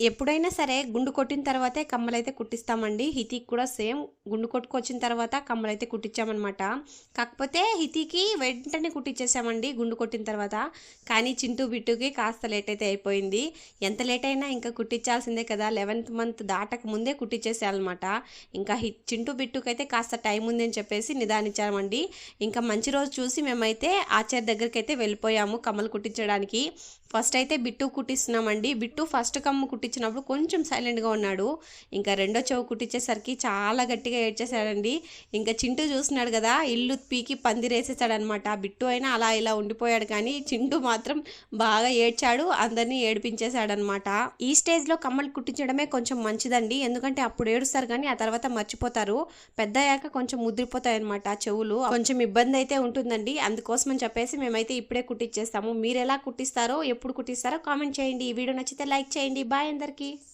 ఎప్పుడైనా సరే గుండు కొట్టిన తర్వాతే కమ్మలైతే కుట్టిస్తామండి. హితీకి కూడా సేమ్ గుండు కొట్టుకొచ్చిన తర్వాత కమ్మలైతే కుట్టించామన్నమాట. కాకపోతే హితీకి వెంటనే కుట్టించేసామండి గుండు కొట్టిన తర్వాత. కానీ చింటూ బిట్టుకి కాస్త లేట్ అయితే అయిపోయింది. ఎంత లేట్ అయినా ఇంకా కుట్టించాల్సిందే కదా. లెవెన్త్ మంత్ దాటక ముందే కుట్టించేసేయాలన్నమాట ఇంకా హి చింటూ బిట్టుకైతే కాస్త టైం ఉంది అని చెప్పేసి నిదానించామండి. ఇంకా మంచి రోజు చూసి మేమైతే ఆచార్య దగ్గరికి అయితే వెళ్ళిపోయాము కమ్మలు కుట్టించడానికి. ఫస్ట్ అయితే బిట్టు కుట్టిస్తున్నామండి. బిట్టు ఫస్ట్ కమ్ము కుట్టించినప్పుడు కొంచెం సైలెంట్గా ఉన్నాడు. ఇంకా రెండో చెవు కుట్టించేసరికి చాలా గట్టిగా ఏడ్చేసాడండి ఇంకా చింటూ చూస్తున్నాడు కదా ఇల్లు పీకి పందిరేసేసాడనమాట. బిట్టు అయినా అలా ఇలా ఉండిపోయాడు కానీ చింటూ మాత్రం బాగా ఏడ్చాడు అందరినీ ఏడిపించేశాడనమాట. ఈ స్టేజ్లో కమ్మలు కుట్టించడమే కొంచెం మంచిదండి. ఎందుకంటే అప్పుడు ఏడుస్తారు కానీ ఆ తర్వాత మర్చిపోతారు. పెద్ద అయ్యాక కొంచెం ముద్రిపోతాయి అనమాట చెవులు. కొంచెం ఇబ్బంది అయితే ఉంటుందండి. అందుకోసం అని చెప్పేసి మేమైతే ఇప్పుడే కుట్టించేస్తాము మీరు ఎలా కుట్టిస్తారో ఎప్పుడు కుట్టిస్తారో కామెంట్ చేయండి. ఈ వీడియో నచ్చితే లైక్ చేయండి. బాయ్ అందరికీ